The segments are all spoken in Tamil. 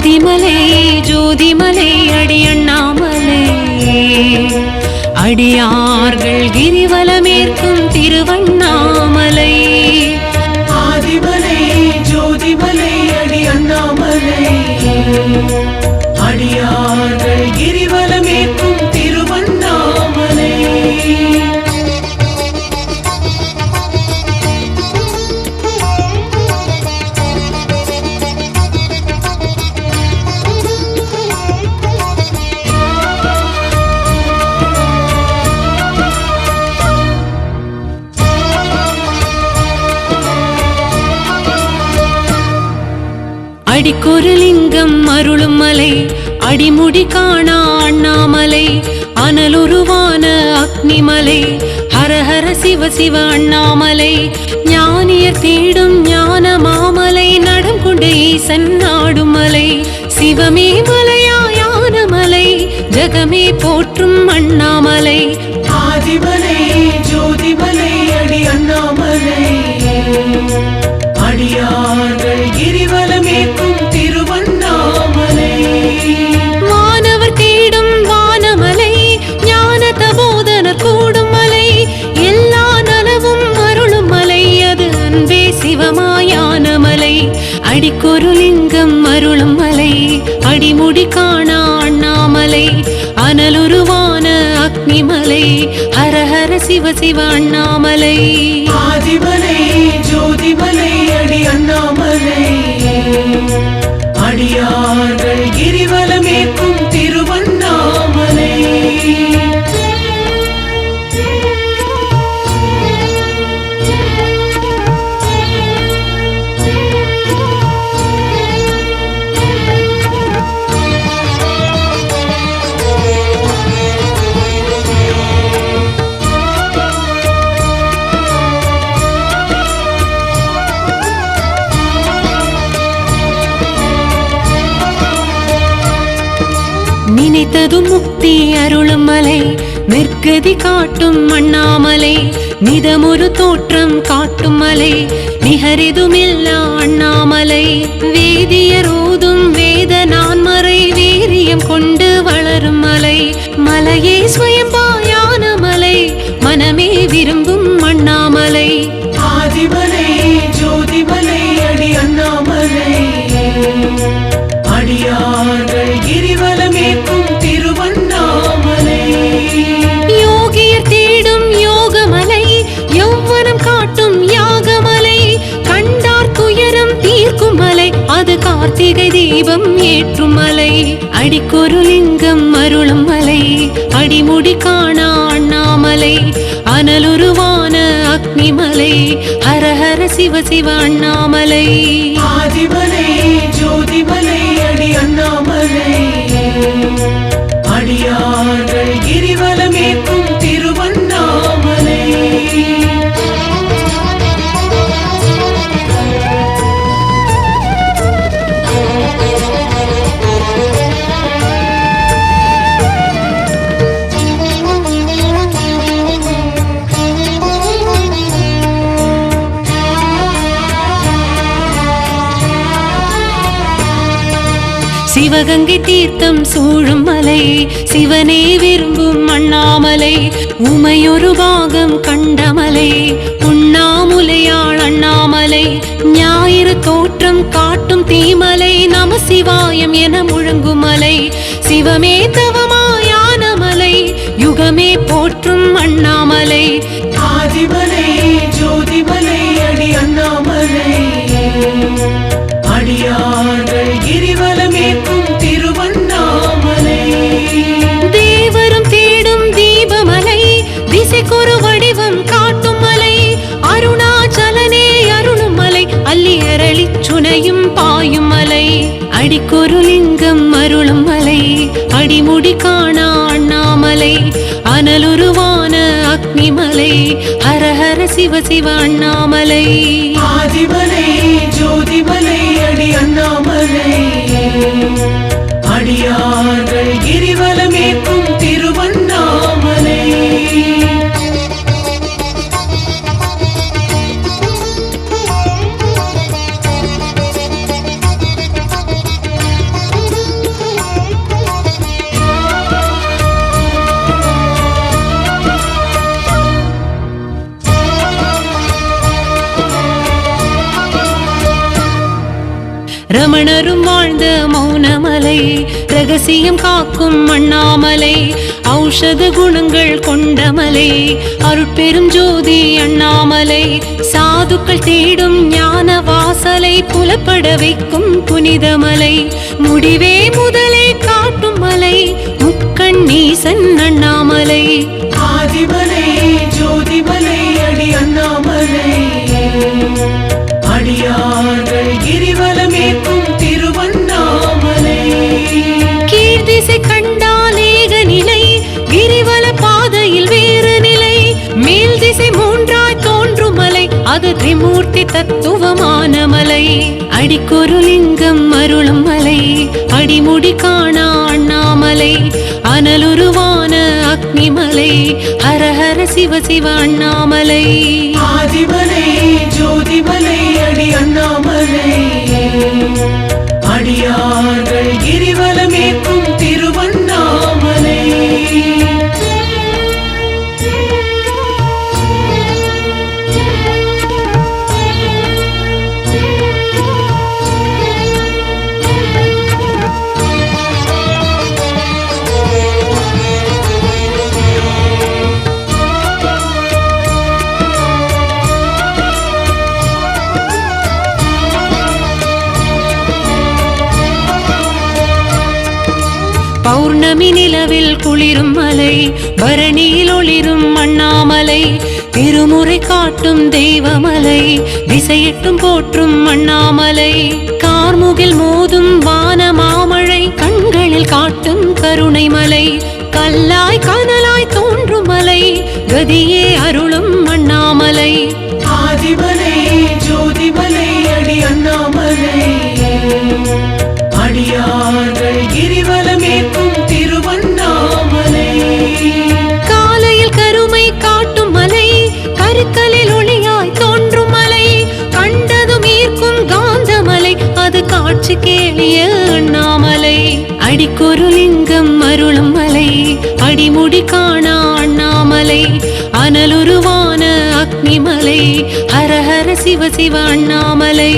ஜோதிமலை ஜோதிமலை அடியண்ணாமலை. அடியார்கள் கிரிவலமேற்கும் திருவண்ணாமலை. ஆதிமலை ஜோதிமலை அடியண்ணாமலை. அடியார் அடிக்கொரு லிங்கம் அருளும் மலை அடிமுடி காணா அண்ணாமலை அனலுருவான அக்னிமலை ஹரஹர சிவ சிவ அண்ணாமலை. ஞானியர் தேடும் ஞான மாமலை நடம் கொண்டு ஈசன் நாடும் மலை. சிவமே மலையாயான மலை ஜகமே போற்றும் அண்ணாமலை. ஆதிமலை ஜோதிமலை அடிக்கொரு லிங்கம் அருளும் மலை அடிமுடி காணா அண்ணாமலை அனலுருவான அக்னிமலை ஹரஹர சிவ சிவ அண்ணாமலை. ஆதிமலை ஜோதிமலை அடி அண்ணாமலை. அடியார்கள் கிரிவலமேற்கும் நினைத்ததும் முக்தி அருளும் மலை. நிற்கதி காட்டும் அண்ணாமலை. நிதமொரு தோற்றம் காட்டும் மலை. நிகரிதுமில்லா அண்ணாமலை. வேதியரோதும் வேத நான்மறை வீரியம் கொண்டு வளரும் மலை. மலையே ஸ்வயம்பாயான மலை. மனமே விரும்பும் அண்ணாமலை. ஆதிமலை ஜோதிமலை அடி அண்ணாமலை. அடிக்கொரு லிங்கம் அருளும் மலை அடிமுடி காணா அண்ணாமலை அனலுருவான அக்னிமலை ஹரஹர சிவ சிவ அண்ணாமலை. ஆதிமலை ஜோதிமலை அடி அண்ணாமலை. சிவகங்கை தீர்த்தம் சூழும் மலை சிவனே விரும்பும் அண்ணாமலை உமையொரு பாகம் கண்டமலை உண்ணாமுலையாள் அண்ணாமலை ஞாயிறு தோற்றம் காட்டும் தீமலை நம சிவாயம் என முழங்கும் மலை சிவமே தவமாயான மலை யுகமே போற்றும் அண்ணாமலை. ஆதிமலை ஜோதிமலை அடி அண்ணாமலை. அடியார்கள் கிரிவலமேற்கும் திருவண்ணாமலை. தேவரும் தேடும் தீபமலை திசைக்கொரு வடிவம் காட்டும் மலை. அருணாச்சலனே அருளும் மலை அல்லி அரளி சுனையும் பாயும் மலை. அடிக்கொரு லிங்கம் அருளும் மலை அடிமுடி காணா அண்ணாமலை. அனலுரு அக்னிமலை ஹரஹர சிவ சிவ அண்ணாமலை. ஆதிமலை ஜோதிமலை அடி அண்ணாமலை. அடியார்கள் கிரிவலமேற்கும் ரமணரும் வாழ்ந்த மௌனமலை ரகசியம் காக்கும் அண்ணாமலை ஔஷத குணங்கள் கொண்டமலை அருட்பெரும் ஜோதி அண்ணாமலை சாதுக்கள் தேடும் ஞான வாசலை புலப்பட வைக்கும் புனிதமலை முடிவே முதலே கா அது தத்துவமான மலை. அடிக்கொரு லிங்கம் அருளும் மலை. அடிமுடி காணா அண்ணாமலை. அனலுருவான அக்னிமலை. ஹரஹர சிவ சிவ அண்ணாமலை. ஆதிமலை ஜோதிமலை அடி அண்ணாமலை. அடியார்கள் பௌர்ணமி நிலவில் குளிரும் மலை பரணியில் ஒளிரும் அண்ணாமலை திருமுறை காட்டும் தெய்வமலை திசையிட்டும் போற்றும் அண்ணாமலை கார்முகில் மோதும் வான மாமழை கண்களில் காட்டும் கருணை மலை கல்லாய் கனலாய் தோன்றும் மலை கதியே அருளும் அண்ணாமலை ஆதிமலை ஜோதிமலை அடி அண்ணாமலை. அனலுருவான அக்னிமலை ஹர ஹர சிவ சிவ அண்ணாமலை.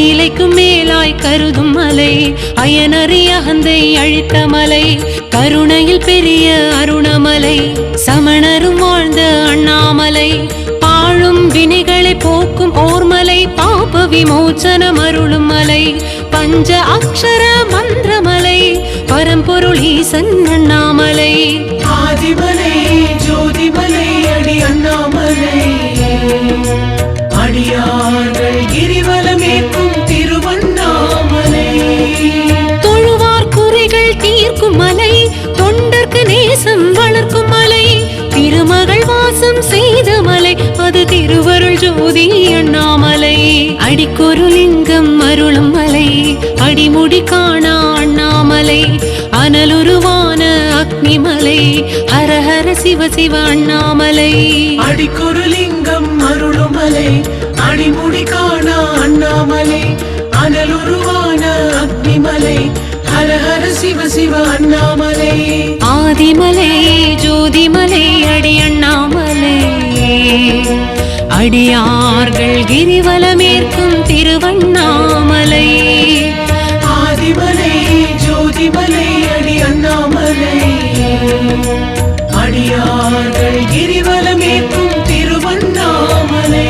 கைலைக்கும் மேலாய் கருதும் மலை அயனறி அகந்தை அழித்த மலை கருணையில் பெரிய அருணமலை சமணரும் வாழ்ந்த அண்ணாமலை பாழும் வினைகளை போக்கும் ஓர்மலை பாப விமோச்சன மருளும் மலை பஞ்ச அக்ஷர மந்திரமலை பரம்பொருள் ஈசன் அண்ணாமலை. ஆதிமலை ஜோதிமலை அடி அண்ணாமலை அடியா ஜோதி அண்ணாமலை அடிக்கொரு லிங்கம் அருளும் மலை. அடிமுடி காணா அண்ணாமலை. அனலுருவான அக்னிமலை. ஹர ஹர சிவ சிவ அண்ணாமலை. அடிக்கொரு லிங்கம் அருளுமலை அடிமுடி காணா அண்ணாமலை. அனலுருவான அக்னிமலை. ஹர ஹர சிவ சிவ அண்ணாமலை. ஆதிமலை ஜோதிமலை அடியார்கள் கிரிவலமேற்கும் திருவண்ணாமலை. ஆதிமலை ஜோதிமலை அடி அண்ணாமலை. அடியார்கள் கிரிவலமேற்கும் திருவண்ணாமலை.